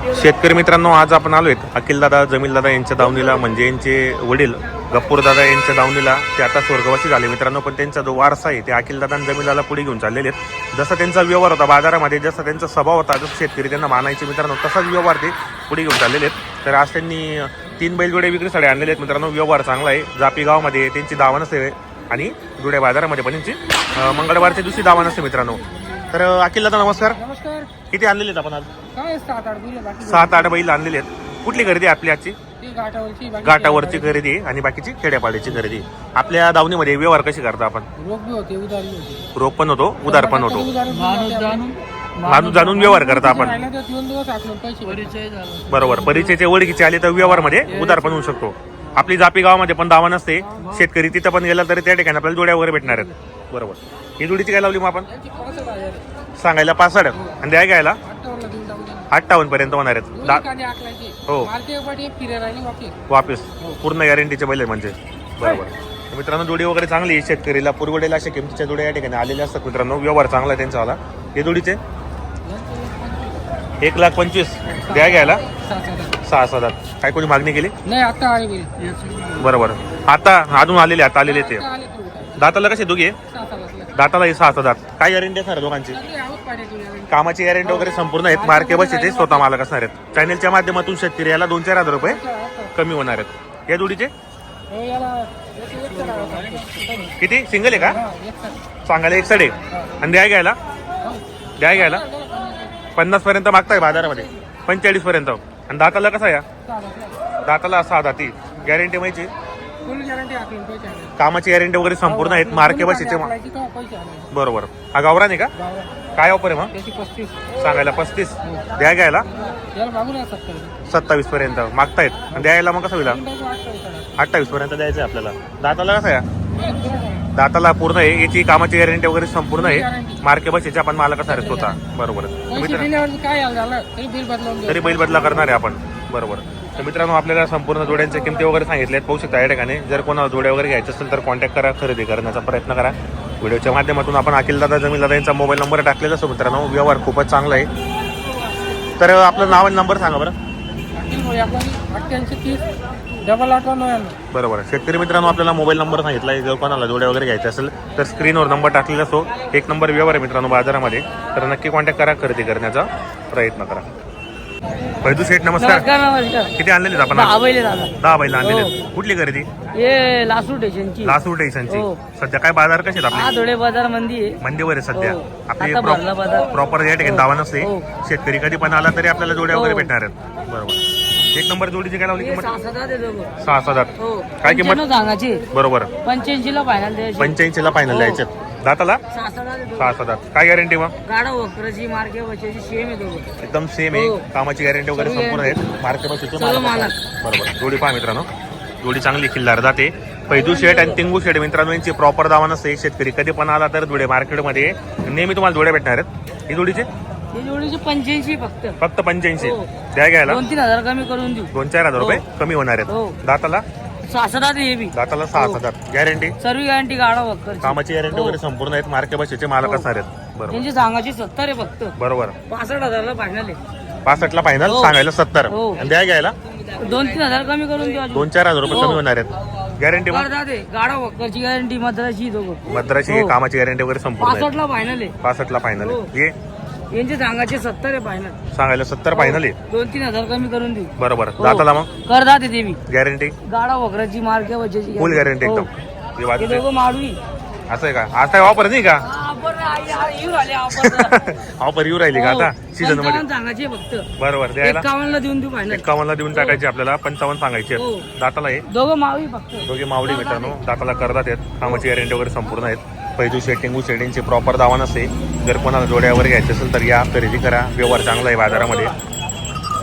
शेतकरी मित्रांनो आज आपण आलो आलोय अखिलदादा जमीलदादा यांच्या दावणीला म्हणजे यांचे वडील गप्पूरदादा यांच्या दावणीला ते आता स्वर्गवासी झाले. मित्रांनो पण त्यांचा जो वारसा आहे ते अखिलदादा आणि जमीलदादा पुढे घेऊन चाललेले आहेत. जसा त्यांचा व्यवहार होता बाजारामध्ये जसा त्यांचा स्वभाव होता जसं शेतकरी त्यांना मानायचे मित्रांनो तसाच व्यवहार ते पुढे घेऊन चाललेले आहेत. तर आज त्यांनी तीन बैलजोडे विक्रीसाठी आणलेले आहेत. मित्रांनो व्यवहार चांगला आहे. जापी गावामध्ये त्यांची दावा नसते आणि जुड्या बाजारामध्ये पण त्यांची मंगळवारची मंगळवारच्या दावा नसते मित्रांनो. तर अं, अखिलदादा नमस्कार. नमस्कार. किती आणलेले आहेत आपण आज? काय सात आठ बिल बाकी सात आठ बैल आणलेले आहेत. कुठली खरेदी आहे आपली आजची? ती घाटावरची बाकी घाटावरची खरेदी आहे आणि बाकीची खेड्यापाड्याची खरेदी आहे. आपल्या दावणीमध्ये व्यवहार कशी करता आपण? रोग बी होते उधार बी होते. रोख पण होतो उदार पण होतो. माणूस जाणून माणूस जाणून व्यवहार करता आपण. राहिला तर दोन दिवस आठवण पैसे परिचय झाला. बरोबर परिचयचे ओळखीचे आले तर व्यवहारमध्ये उदार पण होऊ शकतो. आपली जापी गावामध्ये पण दावा नसते. शेतकरी तिथं पण गेला तरी त्या ठिकाणी आपल्याला जोड्या वगैरे भेटणार आहेत. बरोबर. ही जोडीची काय लावली मग आपण. सांगायला पासष्ट. आणि द्या घ्यायला. अठ्ठावन्न पर्यंत होणार आहेत. हो. वापस. पूर्ण गॅरंटीचे बैल म्हणजे. बरोबर. तर मित्रांनो जोडी वगैरे चांगली आहे. शेतकरीला पुरवडेला अशा किमतीच्या जोड्या या ठिकाणी आलेल्या असतात मित्रांनो. व्यवहार चांगला आहे त्यांचा आला हे जोडीचे? एक लाख पंचवीस. द्या घ्यायला. सहा सात काय कोणी मागणी केली? नाही आता बरोबर. आता अजून आलेले आता आलेले ते. दाताला कसे दोघे दाताला हे सहा दात. काय गॅरंटी असणार आहे दोघांची. कामाची गॅरंटी वगैरे संपूर्ण आहेत. मार्के बस स्वतः मालक असणार आहेत. चॅनलच्या माध्यमातून शेतकरी याला दोन चार हजार रुपये कमी होणार आहेत. या जोडीचे? हो. किती? सिंगल आहे का. सांगायला एक साडे आणि द्या घ्यायला? द्या घ्यायला? पन्नास पर्यंत मागताय बाजारामध्ये. पंचेचाळीस पर्यंत. आणि दाताला कसा या. दाताला सहा दाती. गॅरंटी माहिती कामाची गॅरंटी वगैरे संपूर्ण आहेत मार्के बसीचे बरोबर. हा गावरा नाही का. काय ऑफर आहे मग? सांगायला पस्तीस. द्या घ्यायला. सत्तावीस. पर्यंत मागतायत. आणि द्यायला मग कसं होईल? अठ्ठावीस पर्यंत द्यायचं आहे आपल्याला. दाताला कसं पुरा आहे. दाताला पूर्ण आहे. याची कामाची गॅरंटी वगैरे संपूर्ण आहे. मार्के बसीचे आपण मालक आहेत स्वतः बरोबर. तरी बैल बदला करणार आहे आपण. बरोबर. तर मित्रांनो आपल्याला संपूर्ण जोड्यांच्या किमती वगैरे सांगितल्यात पाहू शकता या ठिकाणी. जर कोणाला जोड्या वगैरे घ्यायच्या असेल तर कॉन्टॅक्ट करा खरेदी करण्याचा प्रयत्न करा. व्हिडिओच्या माध्यमातून आपण अखिलदादा जमीनदादा यांचा मोबाईल नंबर टाकलेला असतो मित्रांनो. व्यवहार खूपच चांगला आहे. तर आपलं नाव आणि नंबर सांगा बरं. बरोबर शेतकरी मित्रांनो आपल्याला मोबाईल नंबर सांगितला आहे. जर कोणाला जोड्या वगैरे घ्यायच्या असेल तर स्क्रीनवर नंबर टाकलेला असतो एक नंबर व्यवहार आहे मित्रांनो बाजारामध्ये. तर नक्की कॉन्टॅक्ट करा खरेदी करण्याचा प्रयत्न करा. पैदू शेठ नमस्कार. नमस्कार नमस्कार. किती आणलेले आपण दहा आज? दादा दहा बैल आणलेले कुठली खरेदी? हे लासूर स्टेशनची. लासूर स्टेशनची. हो. सध्या काय बाजार कसे आहेत हा आपले? धुळे बाजार मंदी आहे. मंदीवर आहे सध्या. हो. आपली आता भरला बाजार. प्रॉपर या ठिकाणी दावा नसते. हो. शेतकरी कधी पण आला तरी आपल्याला जोड्या वगैरे हो. भेटणार आहेत. बरोबर. एक नंबर जोडीची काय लावली हे किंमत? सहा. सहा सात आठ. हो. काय किंमत? पंच्याण्णव सांगायची. बरोबर. पंच्याऐंशी ला फायनल द्यायची. पंच्याऐंशी ला फायनल हो. द्यायचे. दाताला? सहा सात काय गॅरंटी मग? गाडा वक्राची मार्के बचायची सेम आहे दोघं. एकदम सेम आहे. हो. कामाची गॅरंटी वगैरे संपूर्ण मालक. बरोबर. जोडी पहा मित्रांनो. जोडी चांगली खिल्लार जाते. पैदू शेट आणि तिंगू शेट मित्रांनो यांची प्रॉपर दावा नसते शेतकरी कधी पण आला तर धुळे मार्केटमध्ये. नेहमी तुम्हाला जोड्या भेटणार आहेत. ही जोडीचे? ही जोडीची पंच्याऐंशी फक्त. फक्त पंच्याऐंशी. हो. द्या घ्यायला. दोन तीन हजार कमी करून देऊ. दोन चार हजार रुपये कमी होणार हो. आहेत दाताला? सहा सात आहे हे बी. दाताला सहा हो. हजार गॅरंटी सर्व गॅरंटी गाडा कामाची गॅरंटी हो. वगैरे संपूर्ण आहेत. मार्के बसेचे मालक हो. असणार आहेत. बरोबर. त्यांची सांगायची सत्तर आहे फक्त. बरोबर. पासष्ट हजारला फायनल आहे. फायनल हो. सांगायला सत्तर. हो. आणि द्या घ्यायला. दोन तीन हजार कमी करून देऊ. दोन चार हजार रुपये हो. कमी होणार आहेत. गॅरंटी ते. गाडा वक्करची गॅरंटी मद्राची दोघं हो. कामाची गॅरंटी वगैरे संपूर्ण आहे. पासष्ट ला फायनल आहे. फायनल हो. ये. यांचे सांगायचे सत्तर आहे फायनल सांगायला सत्तर फायनल आहे. दोन तीन हजार कमी करून देऊ बरोबर. हो. दाताला मग? करतात ते देवी गॅरंटी गाडा वगैरेची मार्के वजाची फुल गॅरंटी एकदम. हे. हे. दोघं माडवी. असं आहे का? आज काय ऑफर नाही का? ऑफर ऑफर येऊ राहिली का आता? सीझनमध्ये? सांगायचे फक्त. बरोबर द्यायला. एकावन्न ला देऊन देऊ फायनल एकावन्नला देऊन टाकायचे आपल्याला. पंचावन्न सांगायचे. हो. दाताला आहे दोघं मावी फक्त. दोघे मावडी मित्रांनो. दाताला करतात आहेत कामाची गॅरंटी वगैरे संपूर्ण आहेत. पैजू शेटिंगू शेडिंगचे प्रॉपर दावा नसते जर कोणाला जोड्या वगैरे घ्यायचे असेल तर या खरेदी करा. व्यवहार चांगला आहे बाजारामध्ये.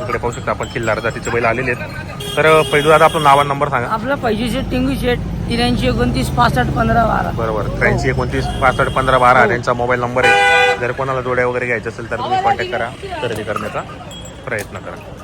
इकडे पाहू शकता आपण किल्लार जातीचे बैल आलेले आहेत. तर पैजू दादा आपलं नाव नंबर सांगा. आपलं पैसे शेट टिंगू शेट त्र्याऐंशी एकोणतीस पासष्ट पंधरा बारा. बरोबर. त्र्याऐंशी एकोणतीस पासष्ट पंधरा बारा त्यांचा मोबाईल नंबर आहे. जर कोणाला जोड्या वगैरे घ्यायचे असेल तर तुम्ही कॉन्टॅक्ट करा. खरेदी करण्याचा प्रयत्न करा.